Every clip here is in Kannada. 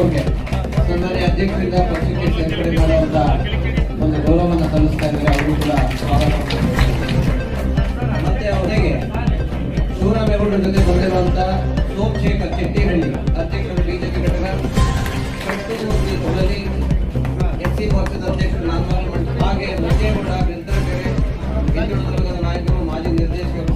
ವತಿಯಿಂದ ಪಕ್ಷಕ್ಕೆ ಸೇರ್ಪಡೆ ಮಾಡುವಂತ ಒಂದು ಗೌರವವನ್ನು ಸಲ್ಲಿಸ್ತಾ ಇದ್ದಾರೆ ಅವರು ಕೂಡ ಮತ್ತೆ ಅವರಿಗೆ ಶಿವರಾಮೇಗೌಡರ ಜೊತೆ ಬಂದಿರುವಂತ ಸೋಮಶೇಖರ್ ಚೆಟ್ಟಿಹಳ್ಳಿ, ಅಧ್ಯಕ್ಷರು ಬಿಜೆಪಿ ಘಟಕ ಕಟ್ಟುಮೂರ್ತಿ ತೊಳಲಿ ಎಸ್ ಸಿ ಪಕ್ಷದ ಅಧ್ಯಕ್ಷರು ನಾಗಮಂಗಲ ಮಂಟಪ ಹಾಗೆ ನಂಜೇಗೌಡ ಬೆಂತರಕೆರೆ ಹಿಂದುಳಿದ ವರ್ಗದ ನಾಯಕರು, ಮಾಜಿ ನಿರ್ದೇಶಕರು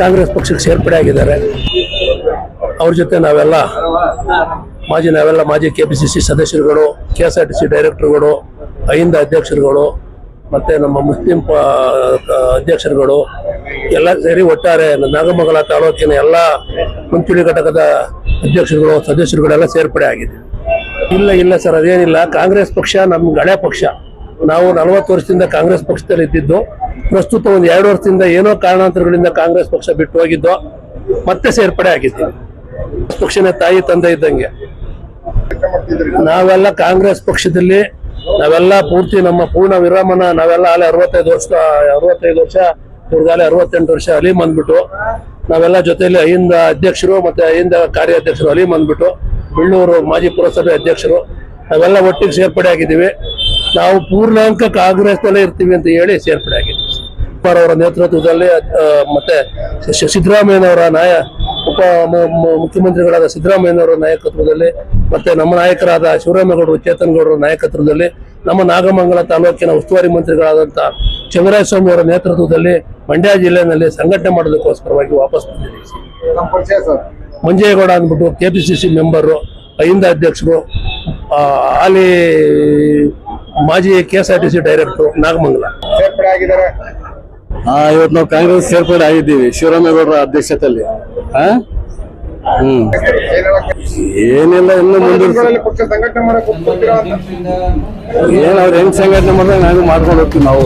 ಕಾಂಗ್ರೆಸ್ ಪಕ್ಷಕ್ಕೆ ಸೇರ್ಪಡೆ ಆಗಿದ್ದಾರೆ. ಅವ್ರ ಜೊತೆ ನಾವೆಲ್ಲ ಮಾಜಿ ನಾವೆಲ್ಲ ಮಾಜಿ ಕೆ ಪಿ ಸಿ ಸಿ ಸದಸ್ಯರುಗಳು K S R T C ಡೈರೆಕ್ಟರ್ಗಳು Ahinda ಅಧ್ಯಕ್ಷರುಗಳು, ಮತ್ತು ನಮ್ಮ ಮುಸ್ಲಿಂ ಅಧ್ಯಕ್ಷರುಗಳು ಎಲ್ಲ ಸೇರಿ ಒಟ್ಟಾರೆ ನಾಗಮಂಗಲ ತಾಲೂಕಿನ ಎಲ್ಲ ಮುಂಚೂಣಿ ಘಟಕದ ಅಧ್ಯಕ್ಷರುಗಳು, ಸದಸ್ಯರುಗಳೆಲ್ಲ ಸೇರ್ಪಡೆ ಆಗಿದೆ. ಇಲ್ಲ ಇಲ್ಲ ಸರ್, ಅದೇನಿಲ್ಲ. ಕಾಂಗ್ರೆಸ್ ಪಕ್ಷ ನಮ್ಮ ಹಳೆ ಪಕ್ಷ. ನಾವು ನಲವತ್ತು ವರ್ಷದಿಂದ ಕಾಂಗ್ರೆಸ್ ಪಕ್ಷದಲ್ಲಿ ಇದ್ದಿದ್ದು, ಪ್ರಸ್ತುತ ಒಂದು ಎರಡು ವರ್ಷದಿಂದ ಏನೋ ಕಾರಣಾಂತರಗಳಿಂದ ಕಾಂಗ್ರೆಸ್ ಪಕ್ಷ ಬಿಟ್ಟು ಹೋಗಿದ್ದು, ಮತ್ತೆ ಸೇರ್ಪಡೆ ಆಗಿದ್ದೀವಿ. ಪಕ್ಷನ ತಾಯಿ ತಂದೆ ಇದ್ದಂಗೆ. ನಾವೆಲ್ಲ ಕಾಂಗ್ರೆಸ್ ಪಕ್ಷದಲ್ಲಿ, ನಾವೆಲ್ಲ ಪೂರ್ತಿ ನಮ್ಮ ಪೂರ್ಣ ವಿರಾಮನ ನಾವೆಲ್ಲ ಅಲ್ಲಿ ಅರವತ್ತೈದು ವರ್ಷ ಅರವತ್ತೈದು ವರ್ಷ ಇವ್ರಿಗಾಲೆ ಅರವತ್ತೆಂಟು ವರ್ಷ ಅಲ್ಲಿ ಬಂದ್ಬಿಟ್ಟು ನಾವೆಲ್ಲ ಜೊತೆಯಲ್ಲಿ ಅಹಿಂದ ಅಧ್ಯಕ್ಷರು ಮತ್ತೆ ಅಹಿಂದ ಕಾರ್ಯಾಧ್ಯಕ್ಷರು ಅಲ್ಲಿ ಬಂದ್ಬಿಟ್ಟು ಬೆಳ್ಳೂರು ಮಾಜಿ ಪುರಸಭೆ ಅಧ್ಯಕ್ಷರು, ನಾವೆಲ್ಲ ಒಟ್ಟಿಗೆ ಸೇರ್ಪಡೆ ಆಗಿದ್ದೀವಿ. ನಾವು ಪೂರ್ಣಾಂಕ ಕಾಂಗ್ರೆಸ್ನಲ್ಲೇ ಇರ್ತೀವಿ ಅಂತ ಹೇಳಿ ಸೇರ್ಪಡೆ ಆಗಿದ್ದೀವಿ ಕುಮಾರ್ ಅವರ ನೇತೃತ್ವದಲ್ಲಿ ಮತ್ತೆ ಸಿದ್ದರಾಮಯ್ಯನವರ ನಾಯ, ಉಪ ಮುಖ್ಯಮಂತ್ರಿಗಳಾದ ಸಿದ್ದರಾಮಯ್ಯನವರ ನಾಯಕತ್ವದಲ್ಲಿ, ಮತ್ತೆ ನಮ್ಮ ನಾಯಕರಾದ ಶಿವರಾಮೇಗೌಡರು ಚೇತನ್ ಗೌಡರ ನಾಯಕತ್ವದಲ್ಲಿ, ನಮ್ಮ ನಾಗಮಂಗಲ ತಾಲೂಕಿನ ಉಸ್ತುವಾರಿ ಮಂತ್ರಿಗಳಾದಂಥ ಚಂದ್ರಸ್ವಾಮಿ ಅವರ ನೇತೃತ್ವದಲ್ಲಿ ಮಂಡ್ಯ ಜಿಲ್ಲೆಯಲ್ಲಿ ಸಂಘಟನೆ ಮಾಡೋದಕ್ಕೋಸ್ಕರವಾಗಿ ವಾಪಸ್ ಬಂದಿದ್ದೀವಿ. ಮಂಜೇಗೌಡ ಅಂದ್ಬಿಟ್ಟು K P C C member AHINDA ಅಧ್ಯಕ್ಷರು ಹಾಲಿ ಮಾಜಿ K S R T C director Nagamangala. ಸೇರ್ಪಡೆ ಆಗಿದ್ದಾರೆ ಹಾ ಇವತ್ತು ನಾವು ಕಾಂಗ್ರೆಸ್ ಸೇರ್ಪಡೆ ಆಗಿದ್ದೀವಿ, ಶಿವರಾಮೇಗೌಡರ ಅಧ್ಯಕ್ಷತೆಯಲ್ಲಿ. ಹಾ ಹ್ಮ್. ಏನಿಲ್ಲ, ಇನ್ನು ಮುಂದೆ ಏನು ಸಂಘಟನೆ ಹೆಂಗ್ ಸಂಘಟನೆ ಮಾಡಿದ್ರೆ ನಾನು ಮಾಡ್ಕೊಂಡು ಹೋಗ್ತೀವಿ ನಾವು?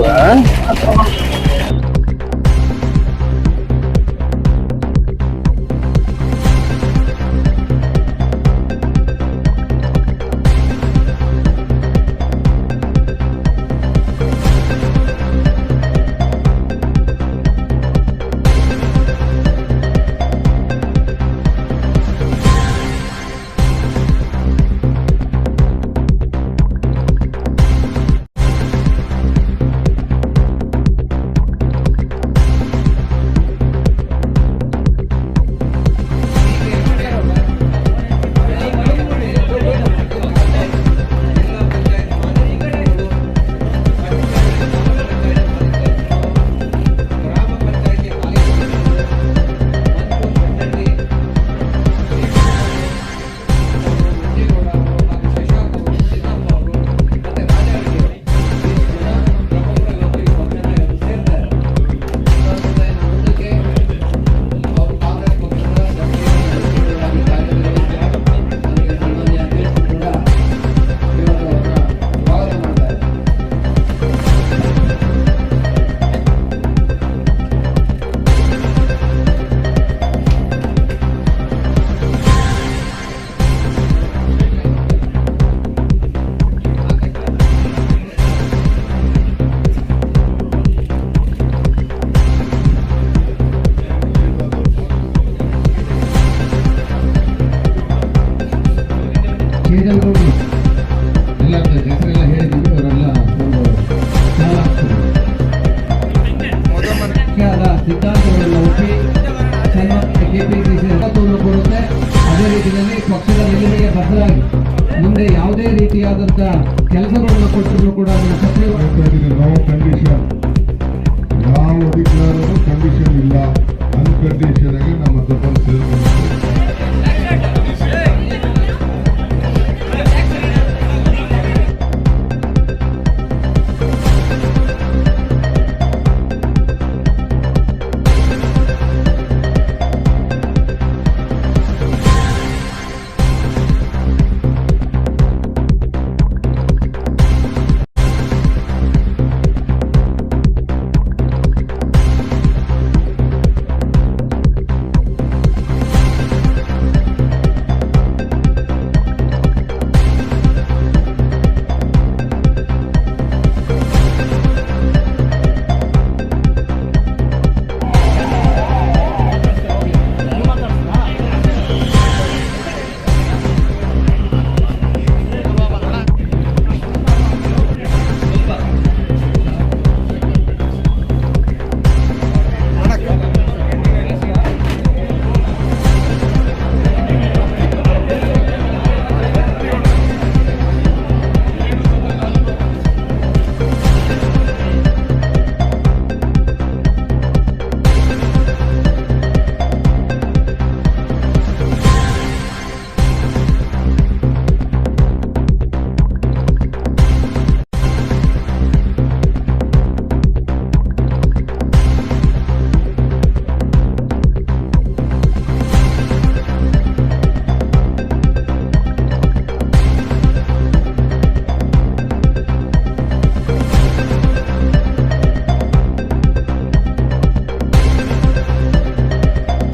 ರೀತಿಯಾದಂಥ ಕೆಲಸಗಳನ್ನು ಕೊಟ್ಟಿದ್ರು ಕೂಡ ಅದನ್ನು ಕಂಡೀಷನ್ ಇಲ್ಲ. ಅನ್ಕಂಡೀಷನ್ ಆಗಿ ನಮ್ಮ ತಪ್ಪನ್ನು